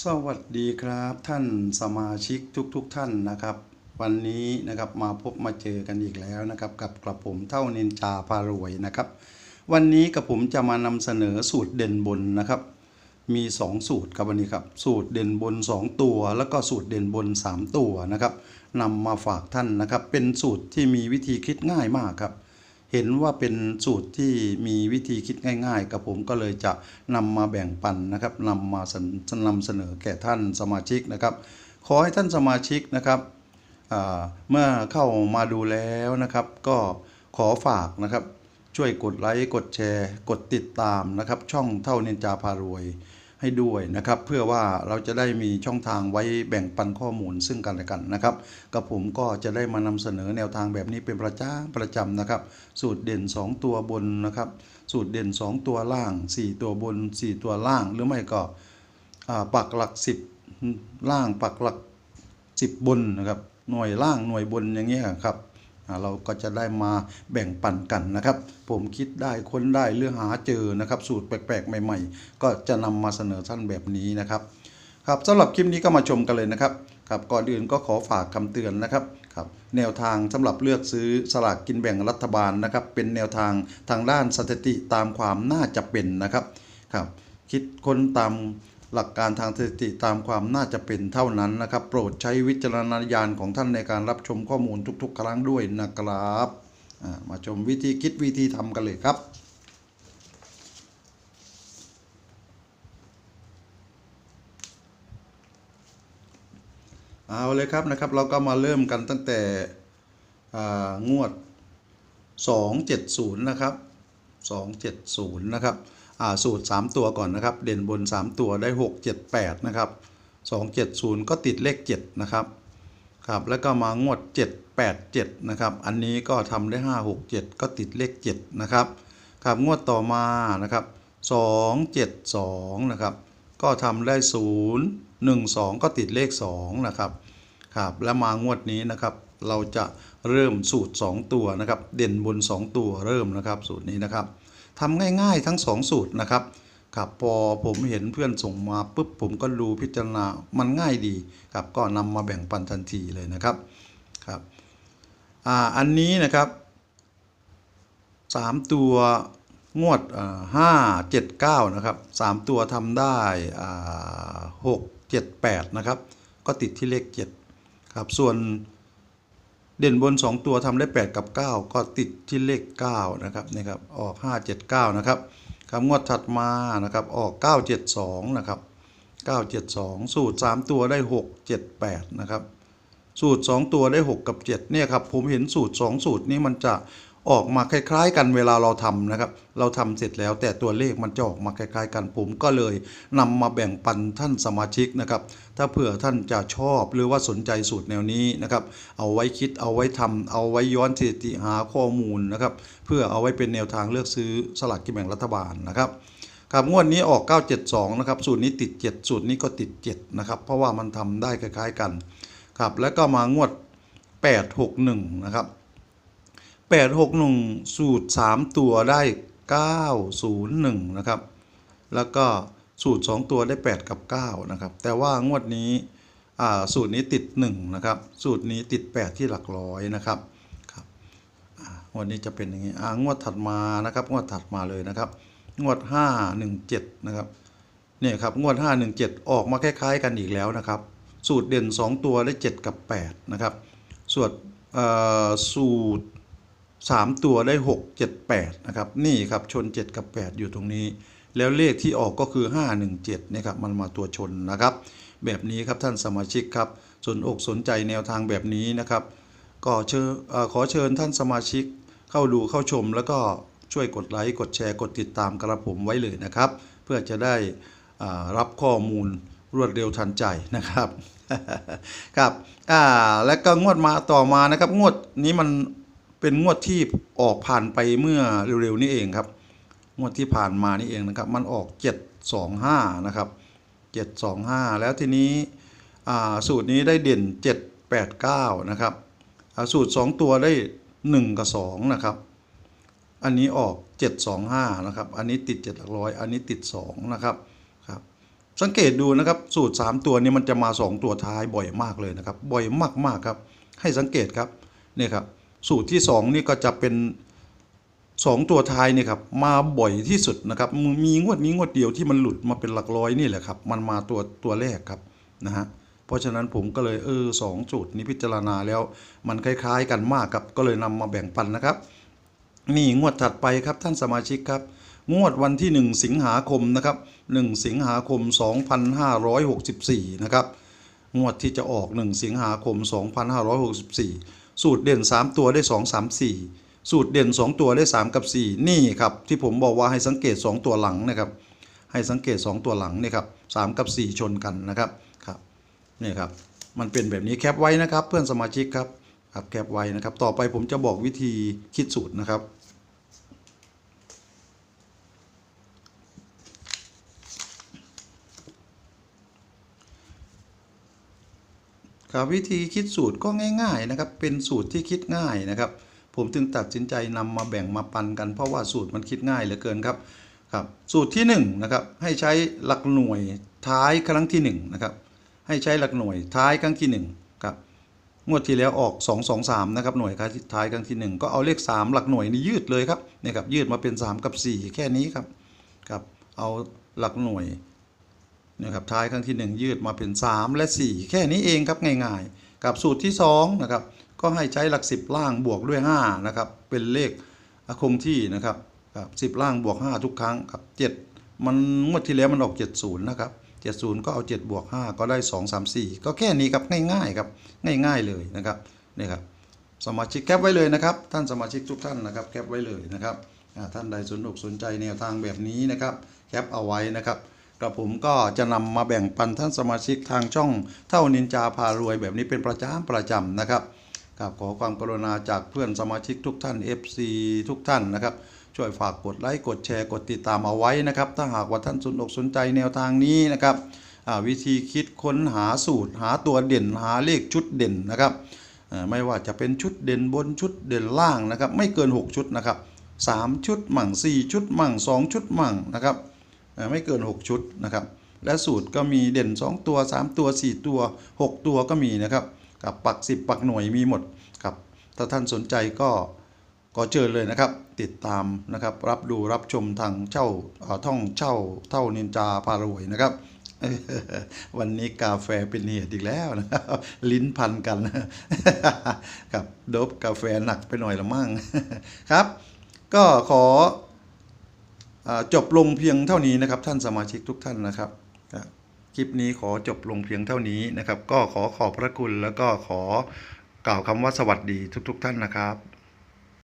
สวัสดีครับท่านสมาชิกทุกๆทท่านนะครับ วันนี้นะครับมาพบมาเจอกันอีกแล้วนะครับ กับกระผมเท่านินจาพารวยนะครับ วันนี้กับผมจะมานำเสนอสูตรเด่นบนนะครับ มี 2 สูตรครับวันนี้ครับสูตรเด่นบน 2 ตัว แล้วก็สูตรเด่นบน 3 ตัวนะครับนำมาฝากท่านนะครับ เป็นสูตรที่มีวิธีคิดง่ายมากครับ เห็นว่าเป็นสูตรที่มีวิธีคิดง่ายๆ กับผมก็เลยจะนำมาแบ่งปันนะครับนำมาสนำเสนอแก่ท่านสมาชิกนะครับ ขอให้ท่านสมาชิกนะครับเมื่อเข้ามาดูแล้วนะครับ ก็ขอฝากนะครับ ช่วยกดไลค์กดแชร์ กดติดตามนะครับ ช่องเท่านินจาพารวย ให้ด้วยนะครับ เพื่อว่าเราจะได้มีช่องทางไว้แบ่งปันข้อมูลซึ่งกันและกันนะครับกับผมก็จะได้มานำเสนอแนวทางแบบนี้เป็นประจำประจำนะครับ สูตรเด่น 2 ตัวบนนะครับ สูตรเด่น 2 ตัวล่าง 4 ตัวบน 4 ตัวล่าง หรือไม่ก็ปักหลัก 10 ล่างปักหลัก 10 บนนะครับหน่วยล่างหน่วยบนอย่างเงี้ยครับ เราก็จะได้มาแบ่งปันกันนะครับ ผมคิดได้ค้นได้เรื่องหาเจอนะครับ สูตรแปลกๆ ใหม่ ๆ ก็จะนำมาเสนอท่านแบบนี้นะครับครับสำหรับคลิปนี้ก็มาชมกันเลยนะครับครับก่อนอื่นก็ขอฝากคำเตือนนะครับครับแนวทางสำหรับเลือกซื้อสลากกินแบ่งรัฐบาลนะครับ เป็นแนวทางทางด้านสถิติตามความน่าจะเป็นนะครับครับคิดค้นตาม หลักการทางสถิติตามความน่าจะเป็นเท่านั้นนะครับ โปรดใช้วิจารณญาณของท่านในการรับชมข้อมูลทุกๆ ครั้งด้วยนะครับมาชมวิธีคิดวิธีทำกันเลยครับเอาเลยครับนะครับเราก็มาเริ่มกันตั้งแต่อ่างวด 270 นะครับ 270 นะครับ สูตร 3 ตัวก่อนนะครับ เด่นบน 3 ตัวได้ 6 7 8 นะครับ 270 ก็ติดเลข 7 นะครับ ครับ แล้วก็มางวด 7 8 7 นะครับ อันนี้ก็ทำได้ 5 6 7 ก็ติดเลข 7 นะครับ ครับ งวดต่อมานะครับ 2 7 2 นะครับ ก็ทำได้ 0 1 2 ก็ติดเลข 2 นะครับ ครับ แล้วมางวดนี้นะครับเราจะเริ่มสูตร 2 ตัวนะครับ เด่นบน 2 ตัวเริ่มนะครับ สูตรนี้นะครับ ทำง่ายๆทั้ง 2 สูตรนะครับครับพอผมเห็นเพื่อนส่งมาปุ๊บผมก็ดูพิจารณามันง่ายดีครับก็นำมาแบ่งปันทันทีเลยนะครับครับอ่าอันนี้นะครับ 3 ตัวงวดห้าเจ็ดเก้านะครับสามตัวทำได้หกเจ็ดแปดนะครับ ก็ติดที่เลขเจ็ดครับ ส่วน เด่นบน 2 ตัวทำได้ 8 กับ 9 ก็ติดที่เลข 9 นะครับนี่ครับออก 5 7 9 นะครับครับงวดถัดมานะครับออก 9 7 2 นะครับ 9 7 2 สูตร 3 ตัวได้ 6 7 8 นะครับ สูตร 2 ตัวได้ 6 กับ 7 เนี่ยครับผมเห็นสูตร 2 สูตรนี้มันจะ ออกมาคล้าย ๆ กันเวลาเราทำนะครับ เราทำเสร็จแล้วแต่ตัวเลขมันจะออกมาคล้าย ๆ กันผมก็เลยนำมาแบ่งปันท่านสมาชิกนะครับ ถ้าเผื่อท่านจะชอบหรือว่าสนใจสูตรแนวนี้นะครับ เอาไว้คิดเอาไว้ทำเอาไว้ย้อนสถิติหาข้อมูลนะครับ เพื่อเอาไว้เป็นแนวทางเลือกซื้อสลากกินแบ่งรัฐบาลนะครับครับงวดนี้ออก 972 นะครับ สูตรนี้ติด 7 สูตรนี้ก็ติด 7 นะครับ เพราะว่ามันทำได้คล้าย ๆ กัน ครับ แล้วก็มางวด 861 นะครับ 861 สูตร 3 ตัวได้ 901 นะครับ แล้วก็สูตร 2 ตัวได้ 8 กับ 9 นะครับ แต่ว่างวดนี้อ่าสูตรนี้ติด 1 นะครับ สูตรนี้ติด 8 ที่หลักร้อยนะครับครับอ่างวดนี้จะเป็นอย่างนี้อ่างวดถัดมานะครับ งวดถัดมาเลยนะครับ งวด 517 นะครับเนี่ยครับงวด 517 ออกมาคล้ายๆ กันอีกแล้วนะครับ สูตรเด่น 2 ตัวได้ 7 กับ 8 นะครับส่วนอ่อสูตร 3 ตัวได้ 6 7 8 นะครับ นี่ครับชน 7 กับ 8 อยู่ตรงนี้ แล้วเลขที่ออกก็คือ 517นะครับมันมาตัวชนนะครับ แบบนี้ครับท่านสมาชิกครับสนอกสนใจแนวทางแบบนี้นะครับ ก็เชิญขอเชิญท่านสมาชิกเข้าดูเข้าชม แล้วก็ช่วยกดไลค์กดแชร์กดติดตามกระผมไว้เลยนะครับ เพื่อจะได้รับข้อมูลรวดเร็วทันใจนะครับครับอ่าแล้วก็งวดมาต่อมานะครับ งวดนี้มัน เป็นงวดที่ออกผ่านไปเมื่อเร็วๆนี้เองครับ งวดที่ผ่านมานี่เองนะครับ มันออก 725 นะครับ 725 แล้วทีนี้สูตรนี้ได้เด่น 789 นะครับสูตร 2 ตัวได้ 1 กับ 2 นะครับ อันนี้ออก 725 นะครับ อันนี้ติด 7 หลักร้อย อันนี้ติด 2 นะครับครับ สังเกตดูนะครับ สูตร 3 ตัวนี้มันจะมา 2 ตัวท้ายบ่อยมากเลยนะครับ บ่อยมากๆครับ ให้สังเกตครับ นี่ครับ สูตรที่ 2 นี่ก็จะเป็น 2 ตัวท้ายนี่ครับมาบ่อยที่สุดนะครับมีงวดนี้งวดเดียวที่มันหลุดมาเป็นหลักร้อยนี่แหละครับ มันมาตัวตัวแรกครับนะฮะเพราะฉะนั้นผมก็เลยเออสองสูตรนี้พิจารณาแล้ว มันคล้าย ๆ กันมากครับก็เลยนำมาแบ่งปันนะครับ นี่งวดถัดไปครับท่านสมาชิกครับงวดวันที่ 1 สิงหาคมนะครับ1สิงหาคม 2564 นะครับ งวดที่จะออก 1 สิงหาคม 2564 สูตรเด่น 3 ตัวได้ 2 3 4 สูตรเด่น 2 ตัวได้ 3 กับ 4 นี่ครับที่ผมบอกว่าให้สังเกต 2 ตัวหลังนะครับ ให้สังเกต 2 ตัวหลังนี่ครับ3กับ 4 ชนกันนะครับครับนี่ครับมันเป็นแบบนี้แคปไว้นะครับ เพื่อนสมาชิกครับครับแคปไว้นะครับ ต่อไปผมจะบอกวิธีคิดสูตรนะครับ ครับวิธีคิดสูตรก็ง่าย ๆนะครับ เป็นสูตรที่คิดง่ายนะครับ ผมจึงตัดสินใจนำมาแบ่งมาปันกันเพราะว่าสูตรมันคิดง่ายเหลือเกินครับครับ สูตรที่1นะครับให้ใช้หลักหน่วยท้ายครั้งที่1นะครับให้ใช้หลักหน่วยท้ายครั้งที่1ครับงวดที่แล้วออก 2 2 3นะครับหน่วยท้ายครั้งที่ 1 ก็เอาเลข 3 หลักหน่วยนี่ยืดเลยครับเนี่ยครับยืดมาเป็น 3 กับ 4 แค่นี้ครับครับเอาหลักหน่วย นะครับท้ายครั้งที่ 1 ยืดมาเป็น 3 และ 4 แค่นี้เองครับง่ายๆ กับสูตรที่2นะครับก็ให้ใช้หลัก 10 ล่างบวกด้วย5นะครับเป็นเลขคงที่นะครับครับ10ล่างบวก 5 ทุกครั้งครับ7มันงวดที่แล้วมันออก 70นะครับ70 ก็เอา 7 บวก 5 ก็ได้ 2 3 4 ก็แค่นี้ครับง่ายๆครับง่ายๆเลยนะครับนี่ครับสมาชิกแคปไว้เลยนะครับ ท่านสมาชิกทุกท่านนะครับแคปไว้เลยนะครับท่านใดสนอกสนใจแนวทางแบบนี้นะครับแคปเอาไว้นะครับ กระผมก็จะนำมาแบ่งปันท่านสมาชิกทางช่องเท่านินจาพารวยแบบนี้เป็นประจำประจำนะครับครับขอความกรุณาจากเพื่อนสมาชิกทุกท่าน FC ทุกท่านนะครับ ช่วยฝากกดไลค์กดแชร์กดติดตามเอาไว้นะครับ ถ้าหากว่าท่านสนอกสนใจแนวทางนี้นะครับวิธีคิดค้นหาสูตร หาตัวเด่นหาเลขชุดเด่นนะครับไม่ว่าจะเป็นชุดเด่นบนชุดเด่นล่างนะครับ ไม่เกิน 6 ชุดนะครับ 3 ชุดมั่ง 4 ชุดมั่ง 2 ชุดมั่งนะครับ ไม่เกิน 6 ชุดนะครับ และสูตรก็มีเด่น 2 ตัว 3 ตัว 4 ตัว 6 ตัวก็มีนะครับกับปัก 10 ปักหน่วยมีหมดครับถ้าท่านสนใจก็ก็เชิญเลยนะครับ ติดตามนะครับรับดูรับชมทางเช่าท่องเช่าเท่านินจาพารวยนะครับ วันนี้กาแฟเป็นเหตุอีกแล้วนะครับลิ้นพันกันครับโดบกาแฟหนักไปหน่อยละมั่งครับ ก็ขอ จบลงเพียงเท่านี้นะครับ ท่านสมาชิกทุกท่านนะครับคลิปนี้ขอจบลงเพียงเท่านี้นะครับ ก็ขอขอบพระคุณแล้วก็ขอกล่าวคำว่าสวัสดีทุก ๆ ท่านนะครับ